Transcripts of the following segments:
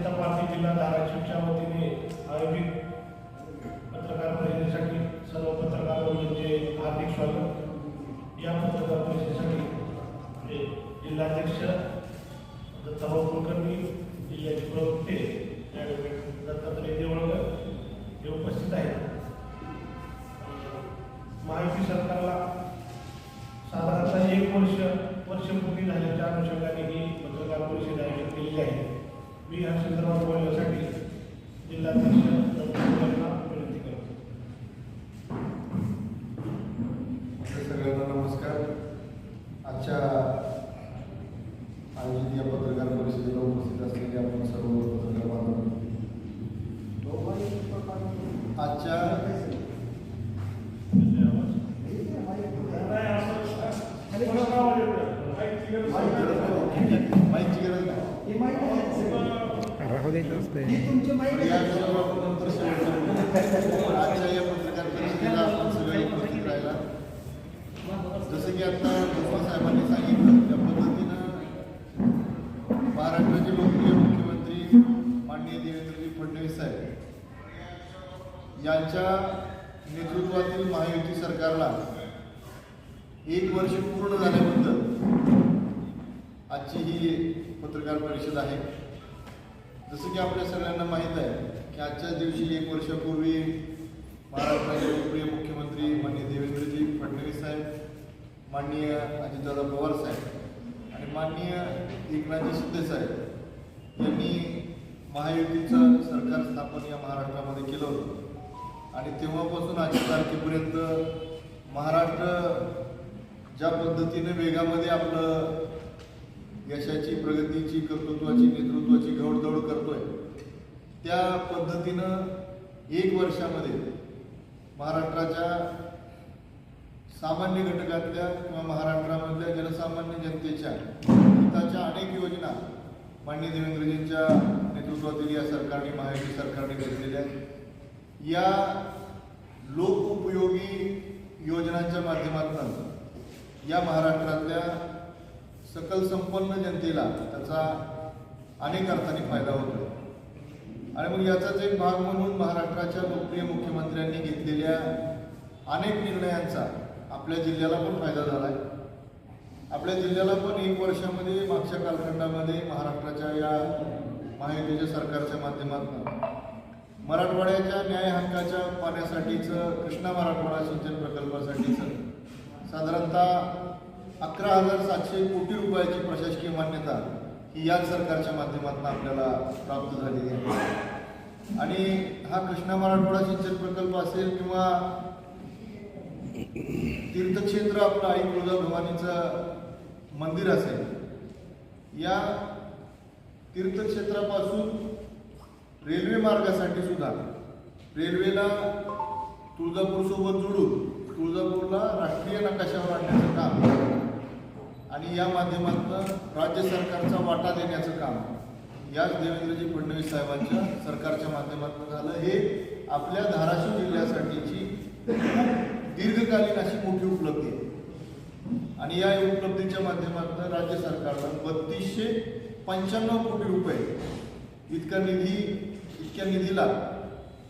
जनता party जिल्हा धाराशिवच्या वतीने आयोजित पत्रकार परिषदेसाठी सर्व पत्रकार बंधूंचे हार्दिक स्वागत. या पत्रकार परिषदेसाठी म्हणजे जिल्हाध्यक्ष दत्ताभाऊ कुलकर्णी जिल्ह्याचे प्रवक्ते दत्तात्रय देवळकर हे उपस्थित आहेत. महायुती सरकारला साधारणतः एक वर्ष वर्षपूर्ती झाल्याच्या अनुषंगाने ही पत्रकार परिषद आयोजित केलेली आहे. मी या संदर्भात बोलण्यासाठी जिल्हाध्यक्ष दत्तात्रयांना विनंती करतो आपल्या सगळ्यांना नमस्कार आजच्या आयोजित या पत्रकार परिषदेला उपस्थित असलेले आपण सर्व पत्रकार बांधव आजच्या माहिती गरज नाही राहू द्यायचं असते या विषयावर आपण नंतर शेवटचं आजच्या या पत्रकार परिषदेला आपण सगळे उपस्थित राहिला जसं की आता भुजबळ साहेबांनी सांगितलं त्या पद्धतीनं महाराष्ट्राचे लोकप्रिय मुख्यमंत्री माननीय देवेंद्रजी फडणवीस साहेब यांच्या नेतृत्वातील महायुती सरकारला एक वर्ष पूर्ण झाल्याबद्दल आजची ही पत्रकार परिषद आहे. जसं की आपल्या सगळ्यांना माहीत आहे की आजच्या दिवशी एक वर्षापूर्वी महाराष्ट्राचे लोकप्रिय मुख्यमंत्री माननीय देवेंद्रजी फडणवीस साहेब माननीय अजितदादा पवार साहेब आणि माननीय एकनाथजी शिंदे साहेब यांनी महायुतीचं सरकार स्थापन या महाराष्ट्रामध्ये केलं होतं. आणि तेव्हापासून आजच्या तारखेपर्यंत महाराष्ट्र ज्या पद्धतीने वेगामध्ये आपलं यशाची प्रगतीची कर्तृत्वाची नेतृत्वाची घौडदौड करतोय. त्या पद्धतीनं एक वर्षामध्ये महाराष्ट्राच्या सामान्य घटकातल्या किंवा महाराष्ट्रामधल्या जनसामान्य जनतेच्या हिताच्या अनेक योजना माननीय देवेंद्रजींच्या नेतृत्वातील या सरकारने महायुती सरकारने घेतलेल्या आहेत. या लोकउपयोगी योजनांच्या माध्यमातून या महाराष्ट्रातल्या सकल संपन्न जनतेला त्याचा अनेक अर्थाने फायदा होतो आणि मग याचाच एक भाग म्हणून महाराष्ट्राच्या लोकप्रिय मुख्यमंत्र्यांनी घेतलेल्या अनेक निर्णयांचा आपल्या जिल्ह्याला पण फायदा झाला आहे आपल्या जिल्ह्याला पण एक वर्षामध्ये मागच्या कालखंडामध्ये महाराष्ट्राच्या या महायुतीच्या सरकारच्या माध्यमातून मराठवाड्याच्या न्याय हक्काच्या पाण्यासाठीचं कृष्णा मराठवाडा सिंचन प्रकल्पासाठीचं साधारणतः अकरा हजार सातशे कोटी रुपयाची प्रशासकीय मान्यता ही याच सरकारच्या माध्यमातून आपल्याला प्राप्त झालेली आहे. आणि हा कृष्णा मराठवाडा सिंचन प्रकल्प असेल किंवा तीर्थक्षेत्र आपलं आई तुळजाभवानीचं मंदिर असेल या तीर्थक्षेत्रापासून रेल्वे मार्गासाठी सुद्धा रेल्वेला तुळजापूरसोबत जोडून तुळजापूरला राष्ट्रीय नकाशावर आणण्याचं काम आणि या माध्यमातून राज्य सरकारचा वाटा देण्याचं काम याच देवेंद्रजी फडणवीस साहेबांच्या सरकारच्या माध्यमातून झालं. हे आपल्या धाराशिव जिल्ह्यासाठीची दीर्घकालीन अशी मोठी उपलब्धी आहे. आणि या उपलब्धीच्या माध्यमातून राज्य सरकारला बत्तीसशे पंच्याण्णव कोटी रुपये इतका निधी इतक्या निधीला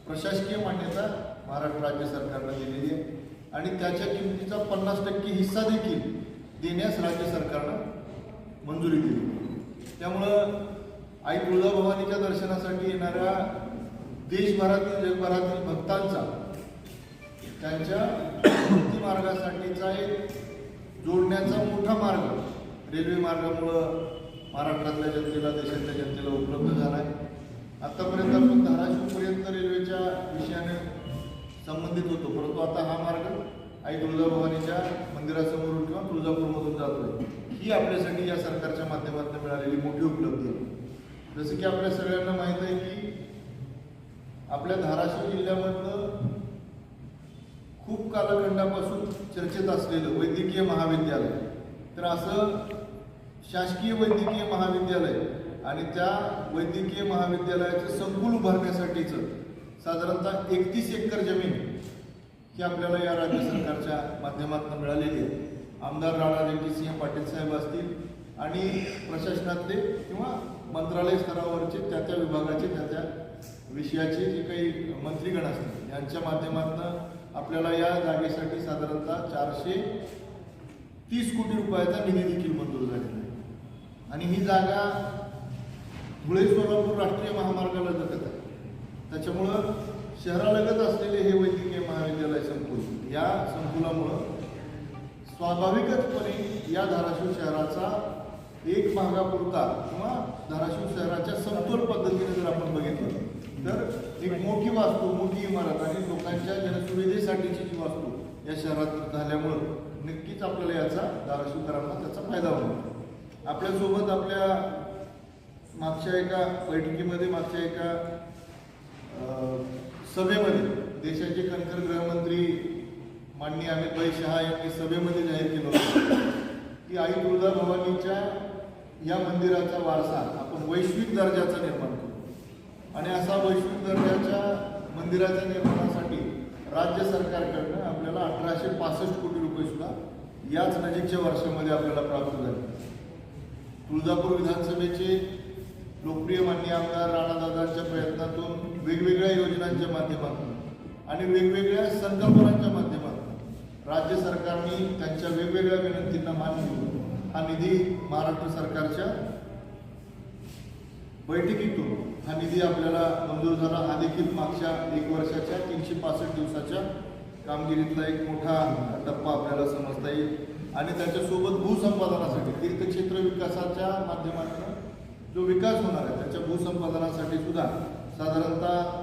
प्रशासकीय मान्यता महाराष्ट्र राज्य सरकारनं दिलेली आहे. आणि त्याच्या किमतीचा पन्नास टक्के हिस्सा देखील देण्यास राज्य सरकारनं मंजुरी दिली. त्यामुळं आई तुळजाभवानीच्या दर्शनासाठी येणाऱ्या देशभरातील जगभरातील भक्तांचा त्यांच्या भक्ती मार्गासाठीचा एक जोडण्याचा मोठा मार्ग रेल्वे मार्गामुळं महाराष्ट्रातल्या जनतेला देशातल्या जनतेला उपलब्ध झाला आहे आतापर्यंत आपण धाराशिवपर्यंत रेल्वेच्या विषयाने संबंधित होतो परंतु आता हा मार्ग आई तुळजाभवानीच्या मंदिरासमोरून किंवा तुळजापूरमधून जातोय. ही आपल्यासाठी या सरकारच्या माध्यमातून मिळालेली मोठी उपलब्धी आहे. जसं की आपल्या सगळ्यांना माहीत आहे की आपल्या धाराशिव जिल्ह्यामधलं खूप कालखंडापासून चर्चेत असलेलं वैद्यकीय महाविद्यालय. तर असं शासकीय वैद्यकीय महाविद्यालय आणि त्या वैद्यकीय महाविद्यालयाचं संकुल उभारण्यासाठीचं साधारणतः एकतीस एकर जमीन ती आपल्याला या राज्य सरकारच्या माध्यमातून मिळालेली आहे. आमदार राणा सिंह पाटील साहेब असतील आणि प्रशासनातले किंवा मंत्रालय स्तरावरचे त्या त्या विभागाचे त्या त्या विषयाचे जे काही मंत्रीगण असतील यांच्या माध्यमातून आपल्याला या जागेसाठी साधारणतः चारशे तीस कोटी रुपयाचा निधी देखील मंजूर झालेला आहे. आणि ही जागा धुळे सोलापूर राष्ट्रीय महामार्गाला जगत आहे. त्याच्यामुळं शहरालगत असलेले हे वैद्यकीय महाविद्यालय संकुल. या संकुलामुळं स्वाभाविकचपणे या धाराशिव शहराचा एक भागापुरता किंवा धाराशिव शहराच्या समतोल पद्धतीने जर आपण बघितलं तर एक मोठी वास्तू मोठी इमारत आणि लोकांच्या जनसुविधेसाठीची जी वास्तू या शहरात झाल्यामुळं नक्कीच आपल्याला याचा धाराशिवकरांना त्याचा फायदा होईल. आपल्यासोबत आपल्या मागच्या एका बैठकीमध्ये मागच्या एका सभेमध्ये देशाचे कणखर गृहमंत्री माननीय अमितभाई शहा यांनी सभेमध्ये जाहीर केलं होतं की आई तुळजाभवानीच्या या मंदिराचा वारसा आपण वैश्विक दर्जाचा निर्माण करू. आणि असा वैश्विक दर्जाच्या मंदिराच्या निर्माणासाठी राज्य सरकारकडनं आपल्याला अठराशे पासष्ट कोटी रुपये सुद्धा याच नजीकच्या वर्षामध्ये आपल्याला प्राप्त झाले. तुळजापूर विधानसभेचे लोकप्रिय मान्य आमदार राणादादांच्या प्रयत्नातून वेगवेगळ्या योजनांच्या माध्यमातून आणि वेगवेगळ्या संकल्पनांच्या माध्यमातून राज्य सरकारने त्यांच्या वेगवेगळ्या विनंतींना मान्य देऊन हा निधी महाराष्ट्र सरकारच्या बैठकीतून हा निधी आपल्याला मंजूर झाला. हा देखील मागच्या एक वर्षाच्या तीनशे पासष्ट दिवसाच्या कामगिरीतला एक मोठा टप्पा आपल्याला समजता येईल. आणि त्याच्यासोबत भूसंपादनासाठी तीर्थक्षेत्र विकासाच्या माध्यमातून जो विकास होणार आहे त्याच्या भूसंपादनासाठी सुद्धा साधारणतः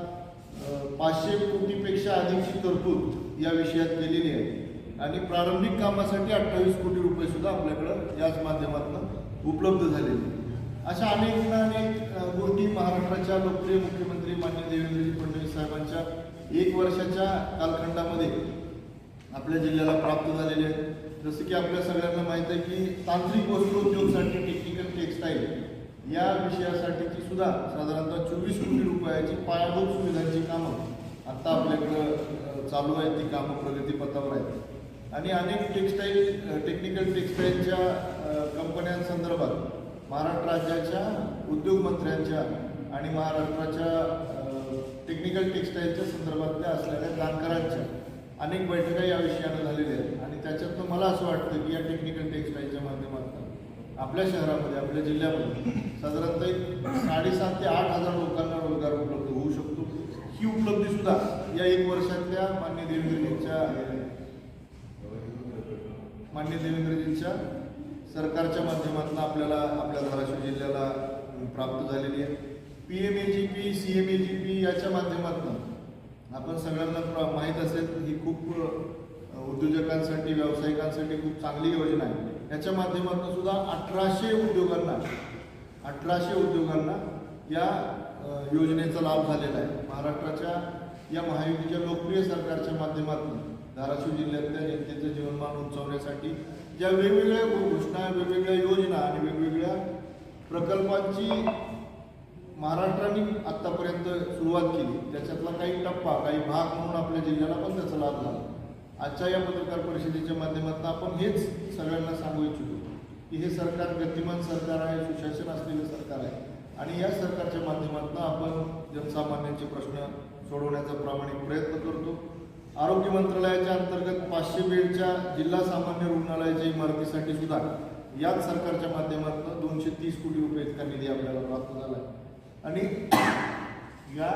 पाचशे कोटीपेक्षा अधिकची तरतूद या विषयात केलेली आहे. आणि प्रारंभिक कामासाठी अठ्ठावीस कोटी रुपये सुद्धा आपल्याकडं याच माध्यमातून उपलब्ध झालेले अशा अनेक ना अनेक गोष्टी महाराष्ट्राच्या लोकप्रिय मुख्यमंत्री मान्य देवेंद्रजी फडणवीस साहेबांच्या एक वर्षाच्या कालखंडामध्ये आपल्या जिल्ह्याला प्राप्त झालेले आहेत. जसं की आपल्या सगळ्यांना माहीत आहे की तांत्रिक वस्त्रोद्योगसाठी टेक्निकल टेक्सटाईल या विषयासाठीची सुद्धा साधारणतः चोवीस कोटी रुपयाची पायाभूत सुविधांची कामं आता आपल्याकडं चालू आहेत ती कामं प्रगतीपथावर आहेत. आणि अनेक टेक्सटाईल टेक्निकल टेक्सटाईलच्या कंपन्यांसंदर्भात महाराष्ट्र राज्याच्या उद्योगमंत्र्यांच्या आणि महाराष्ट्राच्या टेक्निकल टेक्सटाईलच्या संदर्भातल्या असलेल्या जाणकारांच्या अनेक बैठका या विषयानं झालेल्या आहेत. आणि त्याच्यातनं मला असं वाटतं की या टेक्निकल टेक्सटाईलच्या माध्यमातून आपल्या शहरामध्ये आपल्या जिल्ह्यामध्ये साधारणतः एक साडेसात ते आठ हजार लोकांना रोजगार उपलब्ध होऊ शकतो. ही उपलब्धी सुद्धा या एक वर्षातल्या मान्य देवेंद्रजींच्या मान्य देवेंद्रजींच्या सरकारच्या माध्यमातून आपल्याला आपल्या धाराशिव जिल्ह्याला प्राप्त झालेली आहे. P M A G P C M A G P याच्या माध्यमातून आपण सगळ्यांना माहीत असेल ही खूप उद्योजकांसाठी व्यावसायिकांसाठी खूप चांगली योजना आहे. याच्या माध्यमातून सुद्धा अठराशे उद्योगांना अठराशे उद्योगांना या योजनेचा लाभ झालेला आहे. महाराष्ट्राच्या या महायुतीच्या लोकप्रिय सरकारच्या माध्यमातून धाराशिव जिल्ह्यातल्या जनतेचं जीवनमान उंचावण्यासाठी ज्या वेगवेगळ्या घोषणा वेगवेगळ्या योजना आणि वेगवेगळ्या प्रकल्पांची महाराष्ट्राने आत्तापर्यंत सुरुवात केली त्याच्यातला काही टप्पा काही भाग म्हणून आपल्या जिल्ह्याला पण त्याचा लाभ झाला. आजच्या या पत्रकार परिषदेच्या माध्यमातून आपण हेच सगळ्यांना सांगू इच्छितो की हे सरकार गतिमान सरकार आहे सुशासन असलेलं सरकार आहे. आणि या सरकारच्या माध्यमातून आपण जनसामान्यांचे प्रश्न सोडवण्याचा प्रामाणिक प्रयत्न करतो. आरोग्य मंत्रालयाच्या अंतर्गत पाचशे बेडच्या जिल्हा सामान्य रुग्णालयाच्या इमारतीसाठी सुद्धा याच सरकारच्या माध्यमातून दोनशे तीस कोटी रुपये इतका निधी आपल्याला प्राप्त झाला आहे आणि या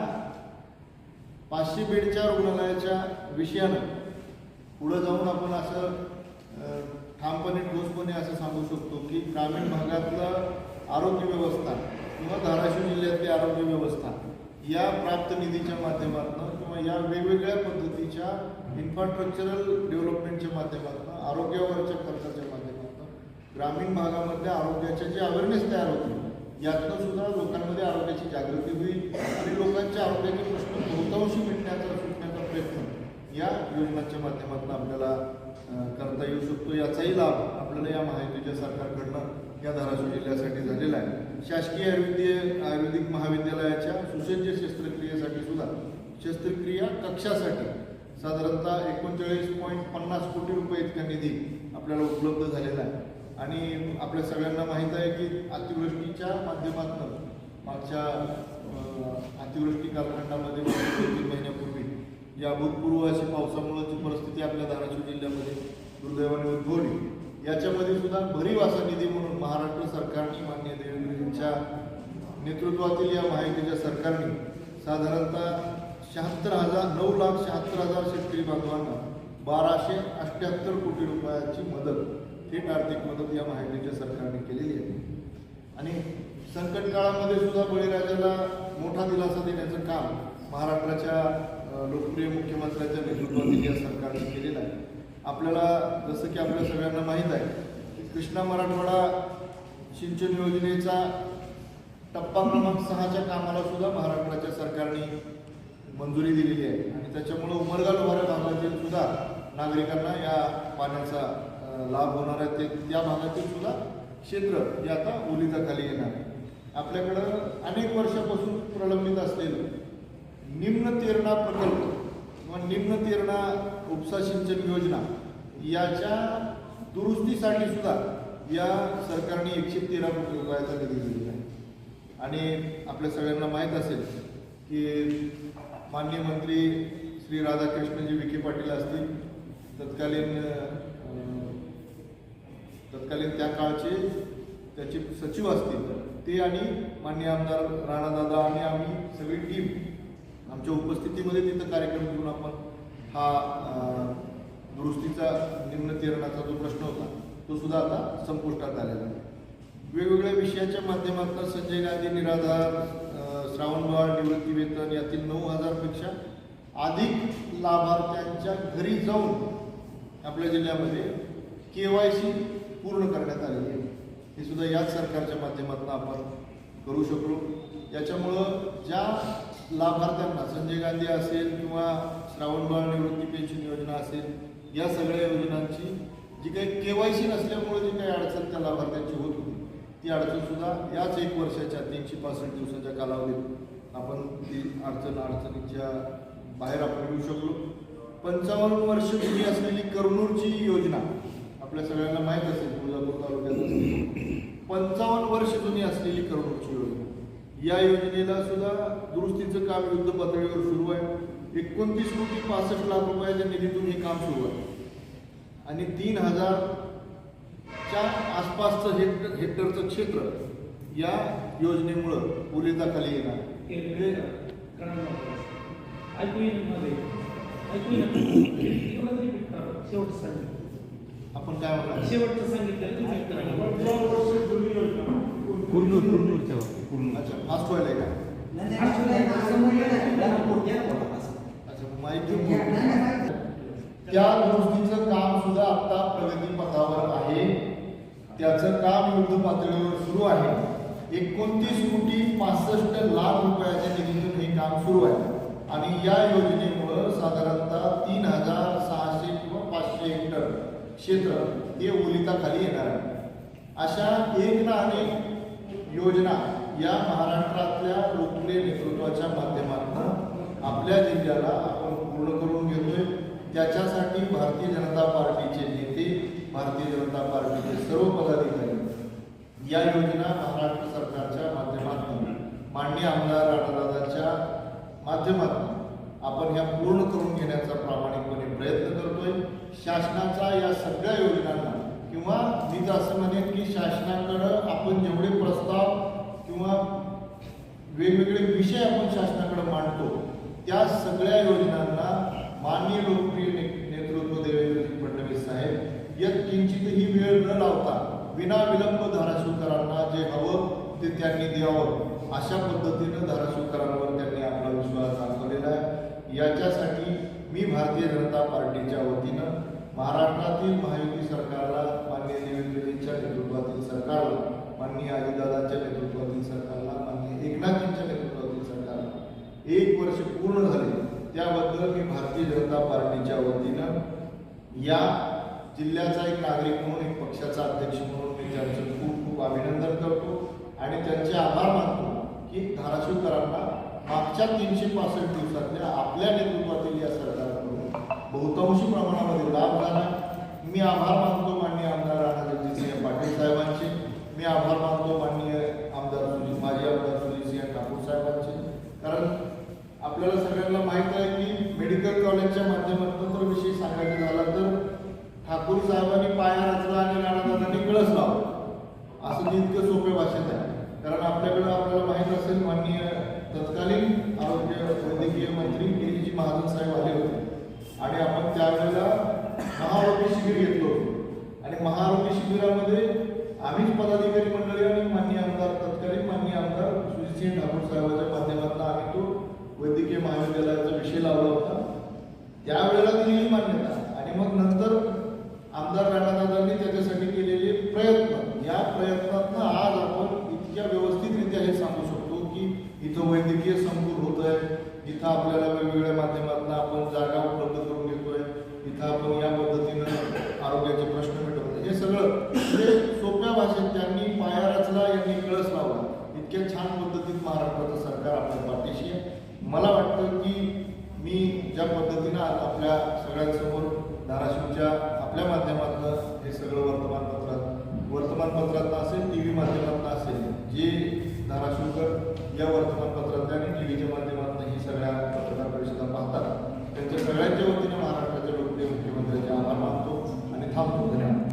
पाचशे बेडच्या रुग्णालयाच्या विषयानं पुढं जाऊन आपण असं ठामपणे ठोसपणे असं सांगू शकतो की ग्रामीण भागातलं आरोग्य व्यवस्था किंवा धाराशिव जिल्ह्यातली आरोग्य व्यवस्था या प्राप्त निधीच्या माध्यमातून किंवा या वेगवेगळ्या पद्धतीच्या इन्फ्रास्ट्रक्चरल डेव्हलपमेंटच्या माध्यमातून आरोग्यावरच्या खर्चाच्या माध्यमातून ग्रामीण भागामधल्या आरोग्याच्या जे अवेअरनेस तयार होते यातनं सुद्धा लोकांमध्ये आरोग्याची जागृती होईल आणि लोकांच्या आरोग्याचे प्रश्न बहुतांशी या योजनांच्या माध्यमातून आपल्याला करता येऊ शकतो. याचाही लाभ आपल्याला या महायुतीच्या सरकारकडनं या धाराशिव जिल्ह्यासाठी झालेला आहे. शासकीय आयुर्वेदीय आयुर्वेदिक महाविद्यालयाच्या सुसज्ज शस्त्रक्रियेसाठी सुद्धा शस्त्रक्रिया कक्षासाठी साधारणतः एकोणचाळीस पॉईंट पन्नास कोटी रुपये इतका निधी आपल्याला उपलब्ध झालेला आहे. आणि आपल्या सगळ्यांना माहीत आहे की अतिवृष्टीच्या माध्यमातून मागच्या अतिवृष्टी कालखंडामध्ये तीन महिन्यापूर्वी या अभूतपूर्व अशी पावसामुळं जी परिस्थिती आपल्या धाराशिव जिल्ह्यामध्ये दुर्दैवाने उद्भवली याच्यामध्ये सुद्धा भरीव असा निधी म्हणून महाराष्ट्र सरकारने मान्य देवेंद्रजींच्या नेतृत्वातील या महायुतीच्या सरकारने साधारणतः शहात्तर हजार नऊ लाख शहात्तर हजार शेतकरी बांधवांना बाराशे अठ्ठ्याहत्तर कोटी रुपयाची मदत थेट आर्थिक मदत या महायुतीच्या सरकारने केलेली आहे. आणि संकट काळामध्ये सुद्धा बळीराजाला मोठा दिलासा देण्याचं काम महाराष्ट्राच्या लोकप्रिय मुख्यमंत्र्यांच्या नेतृत्वातील या सरकारने केलेलं आहे. आपल्याला जसं की आपल्या सगळ्यांना माहीत आहे की कृष्णा मराठवाडा सिंचन योजनेचा टप्पा क्रमांक सहाच्या कामाला सुद्धा महाराष्ट्राच्या सरकारने मंजुरी दिलेली आहे. आणि त्याच्यामुळं उमरगा लोहारा भागातील सुद्धा नागरिकांना या पाण्याचा लाभ होणार आहे. ते त्या भागातील सुद्धा क्षेत्र हे आता ओलिताखाली येणार आहे. आपल्याकडं अनेक वर्षापासून प्रलंबित असलेलं निम्न तेरणा प्रकल्प किंवा निम्न तेरणा उपसा सिंचन योजना याच्या दुरुस्तीसाठी सुद्धा या सरकारने एकशे तेरा कोटी रुपयाचा निधी दिलेला आहे. आणि आपल्या सगळ्यांना माहीत असेल की माननीय मंत्री श्री राधाकृष्णजी विखे पाटील असतील तत्कालीन तत्कालीन त्या काळचे त्याचे सचिव असतील ते आणि मान्य आमदार राणादादा आणि आम्ही सगळी टीम आमच्या उपस्थितीमध्ये तिथं कार्यक्रम घेऊन आपण हा दुरुस्तीचा निम्नतीरणाचा जो प्रश्न होता तो सुद्धा आता संपुष्टात आलेला आहे. वेगवेगळ्या विषयाच्या माध्यमातून संजय गांधी निराधार श्रावणबाळ निवृत्ती वेतन यातील नऊ हजारपेक्षा अधिक लाभार्थ्यांच्या घरी जाऊन आपल्या जिल्ह्यामध्ये के वाय सी पूर्ण करण्यात आलेली आहे. हे सुद्धा याच सरकारच्या माध्यमातून आपण करू शकलो. याच्यामुळं ज्या लाभार्थ्यांना संजय गांधी असेल किंवा श्रावणबाळ निवृत्ती पेन्शन योजना असेल या सगळ्या योजनांची जी काही के वाय सी नसल्यामुळे जी काही अडचण त्या लाभार्थ्यांची होत होती ती अडचण सुद्धा याच एक वर्षाच्या तीनशे पासष्ट दिवसाच्या कालावधीत आपण ती अडचण अडचणीच्या बाहेर आपण येऊ शकलो. पंचावन्न वर्ष जुनी असलेली करनूरची योजना आपल्या सगळ्यांना माहीत असेल तुळजापूर तालुक्यात. पंचावन्न वर्ष जुनी असलेली करनूरची योजना. या योजनेला सुद्धा दुरुस्तीचं काम युद्ध पातळीवर सुरू आहे. एकोणतीस कोटी पासष्ट लाख रुपयाच्या निधीतून हे काम सुरू आहे. आणि तीन हजारच्या आसपासचं हेक्टर हेक्टरचं क्षेत्र या योजनेमुळं पुरेताखाली येणार आपण काय म्हणणार शेवटचं सांगितलं. अच्छा. फास्ट व्हायला का? अच्छा माहिती घेऊन बोलतो. त्या दुरुस्तीचं काम सुद्धा आता प्रगतीपथावर आहे. त्याचं काम युद्ध पातळीवर सुरू आहे. एकोणतीस कोटी पासष्ट लाख रुपयाच्या निधीतून हे काम सुरू आहे. आणि या योजनेमुळं साधारणतः तीन हजार सहाशे किंवा पाचशे हेक्टर क्षेत्र हे ओलिताखाली येणार आहे. अशा एक ना अनेक योजना या महाराष्ट्रातल्या लोकप्रिय नेतृत्वाच्या माध्यमातून आपल्या जिल्ह्याला आपण पूर्ण करून घेतोय. त्याच्यासाठी भारतीय जनता पार्टीचे नेते भारतीय जनता पार्टीचे सर्व पदाधिकारी या योजना महाराष्ट्र सरकारच्या माध्यमातून मान्य आमदार राणादादाच्या माध्यमातून आपण ह्या पूर्ण करून घेण्याचा प्रामाणिकपणे प्रयत्न करतोय. शासनाचा या सगळ्या योजनांना किंवा मी तर असं म्हणेन की शासनाकडं आपण जेवढे प्रस्ताव किंवा वेगवेगळे विषय आपण शासनाकडे मांडतो त्या सगळ्या योजनांना माननीय लोकप्रिय ने- नेतृत्व देवेंद्रजी फडणवीस साहेब यात किंचितही वेळ न लावता विनाविलंब धाराशिवकरांना जे हवं ते त्यांनी द्यावं. अशा पद्धतीनं धाराशिवकरांवर त्यांनी आपला विश्वास दाखवलेला आहे. याच्यासाठी मी भारतीय जनता पार्टीच्या वतीनं महाराष्ट्रातील महायुती सरकारला माननीय अजितदादांच्या नेतृत्वातील सरकारला माननीय एकनाथजींच्या नेतृत्वातील सरकारला एक वर्ष पूर्ण झाले. त्याबद्दल मी भारतीय जनता पार्टीच्या वतीनं या जिल्ह्याचा एक नागरिक म्हणून एक पक्षाचा अध्यक्ष म्हणून मी त्यांचं खूप खूप अभिनंदन करतो आणि त्यांचे आभार मानतो की धाराशिवकरांना मागच्या तीनशे पासष्ट दिवसातल्या आपल्या नेतृत्वातील या सरकारकडून बहुतांशी प्रमाणामध्ये लाभ झाला. मी आभार मानतो माननीय आमदार राणाजगजितसिंह पाटील पाया रचला आणि राणादादांनी कळस लावला असं ते इतकं सोप्या भाषेत आहे कारण आपल्याकडं आपल्याला माहीत असेल माननीय तत्कालीन आरोग्य वैद्यकीय मंत्री गिरीजी महाजन साहेब आले होते आणि आपण त्यावेळेला महाआरोग्य शिबिर घेतलं होतं आणि महाआरोग्य शिबिरामध्ये आम्हीच पदाधिकारी मंडळी आणि माननीय आमदार तत्कालीन माननीय आमदार सुजितसिंह ठाकूर साहेबांच्या माध्यमातून आम्ही तो वैद्यकीय महाविद्यालयाचा विषय लावला होता. त्यावेळेला दिलेली मान्यता आणि मग नंतर आमदार राणादादांनी त्याच्यासाठी केलेले प्रयत्न. या प्रयत्नातनं आज आपण इतक्या व्यवस्थितरित्या हे सांगू शकतो की इथं वैद्यकीय संकुल होत आहे इथं आपल्याला वेगवेगळ्या माध्यमातून आपण जागा उपलब्ध करून घेतोय इथं आपण हे सोप्या भाषेत त्यांनी पाया रचला यांनी कळस लावला. इतक्या छान पद्धतीत महाराष्ट्राचं सरकार आपल्या पाठीशी आहे. मला वाटतं की मी ज्या पद्धतीनं आपल्या सगळ्यांसमोर धाराशिवच्या आपल्या माध्यमातनं हे सगळं वर्तमानपत्रात वर्तमानपत्रातनं असेल टी व्ही माध्यमातनं असेल जे धाराशिवकर या वर्तमानपत्रात आणि टी व्हीच्या माध्यमातून ही सगळ्या पत्रकार परिषदा पाहतात त्यांच्या सगळ्यांच्या वतीने महाराष्ट्राच्या लोकप्रिय मुख्यमंत्र्यांचे आभार मानतो आणि थांबतो. धन्यवाद.